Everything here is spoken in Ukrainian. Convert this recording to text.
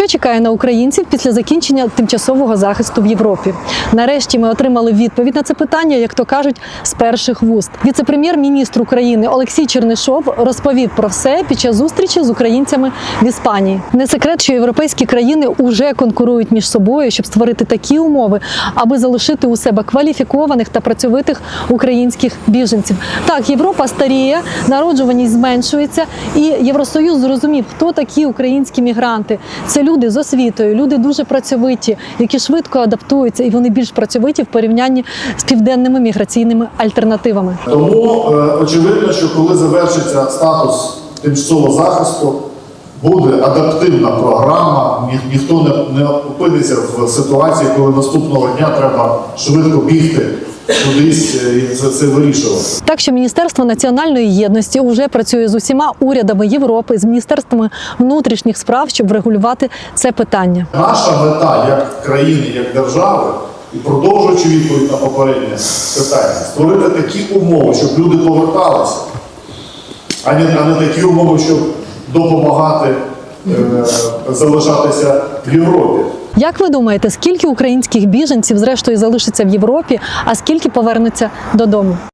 Що чекає на українців після закінчення тимчасового захисту в Європі? Нарешті ми отримали відповідь на це питання, як то кажуть, з перших вуст. Віце-прем'єр-міністр України Олексій Чернишов розповів про все під час зустрічі з українцями в Іспанії. Не секрет, що європейські країни уже конкурують між собою, щоб створити такі умови, аби залишити у себе кваліфікованих та працьовитих українських біженців. Так, Європа старіє, народжуваність зменшується, і Євросоюз зрозумів, хто такі українські мігранти. Це люди з освітою, люди дуже працьовиті, які швидко адаптуються, і вони більш працьовиті в порівнянні з південними міграційними альтернативами. Тому е, очевидно, що коли завершиться статус тимчасового захисту, буде адаптивна програма. Ні, ніхто не, не опиниться в ситуації, коли наступного дня треба швидко бігти кудись е, і це, це вирішувати. Так що Міністерство національної єдності вже працює з усіма урядами Європи, з міністерствами внутрішніх справ, щоб врегулювати це питання. Наша мета як країни, як держави, і продовжуючи відповідь на попереднє питання, створити такі умови, щоб люди поверталися, а не, а не такі умови, щоб допомагати е, залишатися в Європі. Як ви думаєте, скільки українських біженців зрештою залишиться в Європі, а скільки повернуться додому?